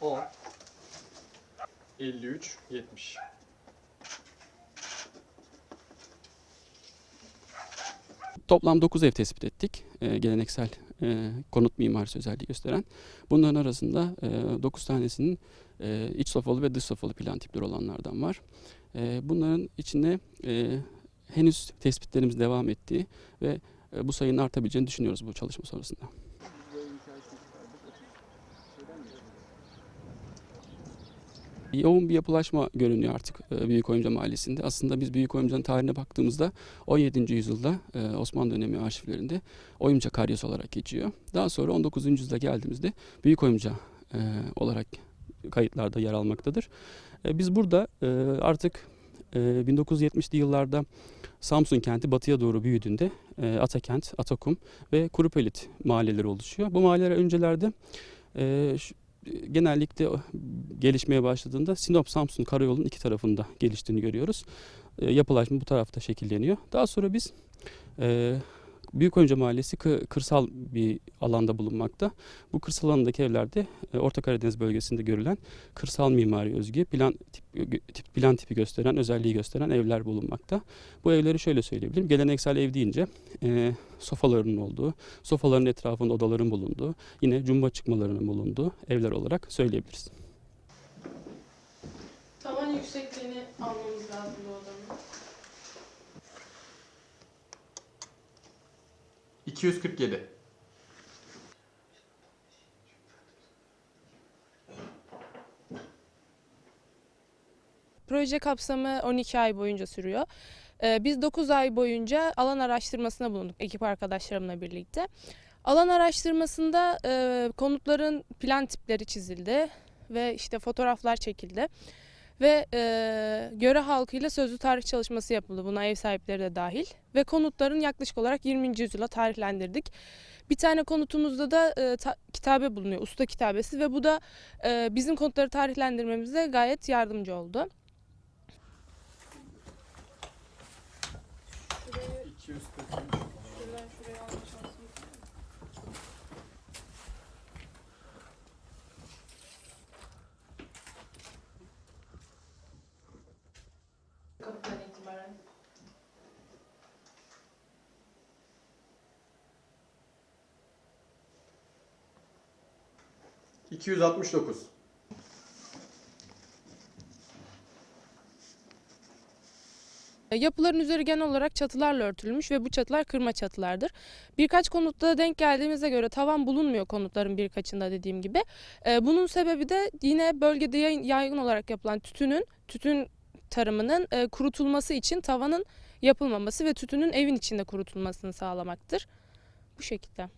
10 53 70 Toplam 9 ev tespit ettik. Ee, geleneksel e, konut mimarisi özelliği gösteren. Bunların arasında 9 tanesinin e, iç sofalı ve dış sofalı plan tipleri olanlardan var. E, bunların içinde e, henüz tespitlerimiz devam ettiği ve e, bu sayının artabileceğini düşünüyoruz bu çalışma sonrasında. Yoğun bir yapılaşma görünüyor artık e, Büyükoyunca Mahallesi'nde. Aslında biz Büyükoyunca'nın tarihine baktığımızda 17. yüzyılda e, Osmanlı dönemi arşivlerinde Oyumca Karyası olarak geçiyor. Daha sonra 19. yüzyılda geldiğimizde Büyükoyunca e, olarak kayıtlarda yer almaktadır. Biz burada artık e, 1970'li yıllarda Samsun kenti batıya doğru büyüdüğünde Atakent, Atakum ve Kurupelit mahalleleri oluşuyor. Bu mahalleler öncelerde genellikle gelişmeye başladığında Sinop Samsun karayolunun iki tarafında geliştiğini görüyoruz. E, yapılaşma bu tarafta şekilleniyor. Daha sonra biz e, Büyükoyunca Mahallesi kı- kırsal bir alanda bulunmakta. Bu kırsal alandaki evlerde e, Orta Karadeniz bölgesinde görülen kırsal mimari özgü plan tip, plan tipi gösteren, özelliği gösteren evler bulunmakta. Bu evleri şöyle söyleyebilirim. Geleneksel ev deyince e, sofalarının olduğu, sofaların etrafında odaların bulunduğu, yine cumba çıkmalarının bulunduğu evler olarak söyleyebiliriz. Tavan yüksekliğini almamız lazım bu odanın. 247 Proje kapsamı 12 ay boyunca sürüyor. Ee, Biz 9 ay boyunca alan araştırmasına bulunduk ekip arkadaşlarımla birlikte. Alan araştırmasında e, konutların plan tipleri çizildi ve işte fotoğraflar çekildi. Ve e, göre halkıyla sözlü tarih çalışması yapıldı. Buna ev sahipleri de dahil. Ve konutların yaklaşık olarak 20. yüzyıla tarihlendirdik. Bir tane konutumuzda da e, ta- kitabe bulunuyor, usta kitabesi ve bu da e, bizim konutları tarihlendirmemize gayet yardımcı oldu. 243 Kapıdan itibaren. E, 269 E, Yapıların üzeri genel olarak çatılarla örtülmüş ve bu çatılar kırma çatılardır. Birkaç konutta denk geldiğimize göre tavan bulunmuyor konutların birkaçında dediğim gibi. E, Bunun sebebi de yine bölgede yaygın olarak yapılan tütünün, tütün tarımının e, kurutulması için tavanın yapılmaması ve tütünün evin içinde kurutulmasını sağlamaktır. Bu şekilde.